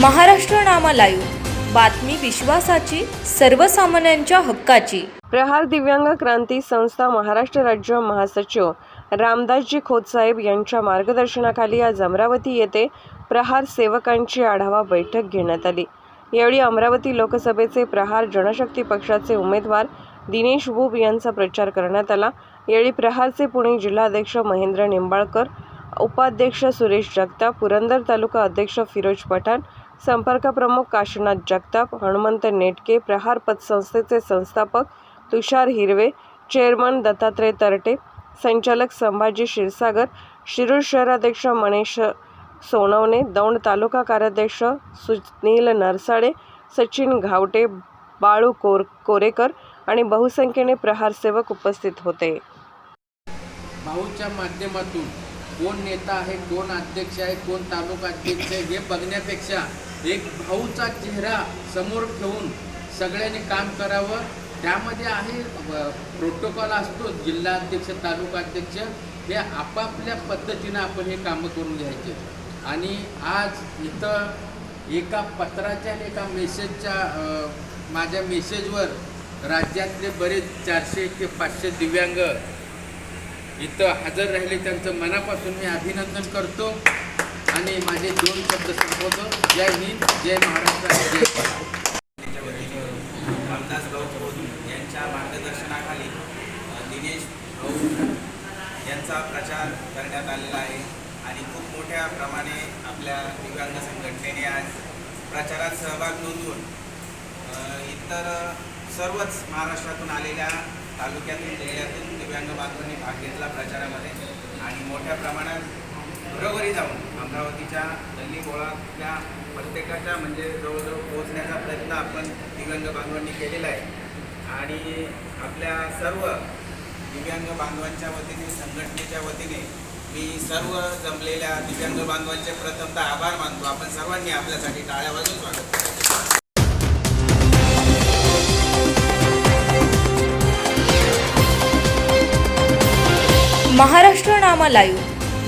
महाराष्ट्र नामा live बातमी विश्वासाची सर्वसामान्यांच्या हक्काची. प्रहार दिव्यांग क्रांती संस्था महाराष्ट्र राज्य महासचिव रामदासजी खोतसाहेब यांच्या मार्गदर्शनाखाली आज अमरावती येथे प्रहार सेवकांची आढावा बैठक घेण्यात आली. यावेळी अमरावती लोकसभेचे प्रहार जनशक्ती पक्षाचे उमेदवार दिनेश बुब यांचा प्रचार करण्यात आला. यावेळी प्रहारचे पुणे जिल्हाध्यक्ष महेंद्र निंबाळकर उपाध्यक्ष सुरेश जगताप पुरंदर तालुका अध्यक्ष फिरोज पठाण संपर्क प्रमुख काशीनाथ जगताप हनुमंत नेटके प्रहार पतसंस्थेचे संस्थापक तुषार हिरवे चेअरमन दत्तात्रय तरटे संचालक संभाजी क्षीरसागर शिरूर शहराध्यक्ष मणेश सोनवणे दौंड तालुका कार्याध्यक्ष सुनील नरसाळे सचिन घावटे बाळू कोर कोरेकर आणि बहुसंख्येने प्रहार सेवक उपस्थित होते. भाऊच्या माध्यमातून कोण नेता आहे कोण अध्यक्ष आहे कोण तालुका अध्यक्ष आहे हे बघण्यापेक्षा एक भाऊचा चेहरा समोर ठेवून सगळ्यांनी काम करावं. त्यामध्ये आहे प्रोटोकॉल असतो जिल्हा अध्यक्ष तालुका अध्यक्ष हे आपापल्या पद्धतीनं आपण हे कामं करून घ्यायचे. आणि आज इथं एका पत्राच्या आणि एका मेसेजच्या माझ्या मेसेजवर राज्यातले बरेच चारशे ते पाचशे दिव्यांग इथं हजर राहिले. त्यांचं मनापासून मी अभिनंदन करतो. आणि माझे दोन शब्द संपवतो. जय हिंद जय महाराष्ट्र जय रामदास भाऊ यांच्या मार्गदर्शनाखाली दिनेश भाऊ यांचा प्रचार करण्यात आलेला आहे. आणि खूप मोठ्या प्रमाणे आपल्या दिव्यांग संघटनेने आज प्रचारात सहभाग नोंदवून इतर सर्वच महाराष्ट्रातून आलेल्या तालुक्यातून जिल्ह्यातून दिव्यांग बांधवांनी भाग घेतला प्रचारामध्ये. आणि मोठ्या प्रमाणात घरोघरी जाऊन अमरावतीच्या गल्ली गोळातल्या प्रत्येकाच्या म्हणजे जवळजवळ पोहोचण्याचा प्रयत्न आपण दिव्यांग बांधवांनी केलेला आहे. आणि आपल्या सर्व दिव्यांग बांधवांच्या वतीने संघटनेच्या वतीने मी सर्व जमलेल्या दिव्यांग बांधवांचे प्रथमतः आभार मानतो. आपण सर्वांनी आपल्यासाठी टाळ्या वाजून स्वागत करायचं महाराष्ट्र नामा लाईव्ह.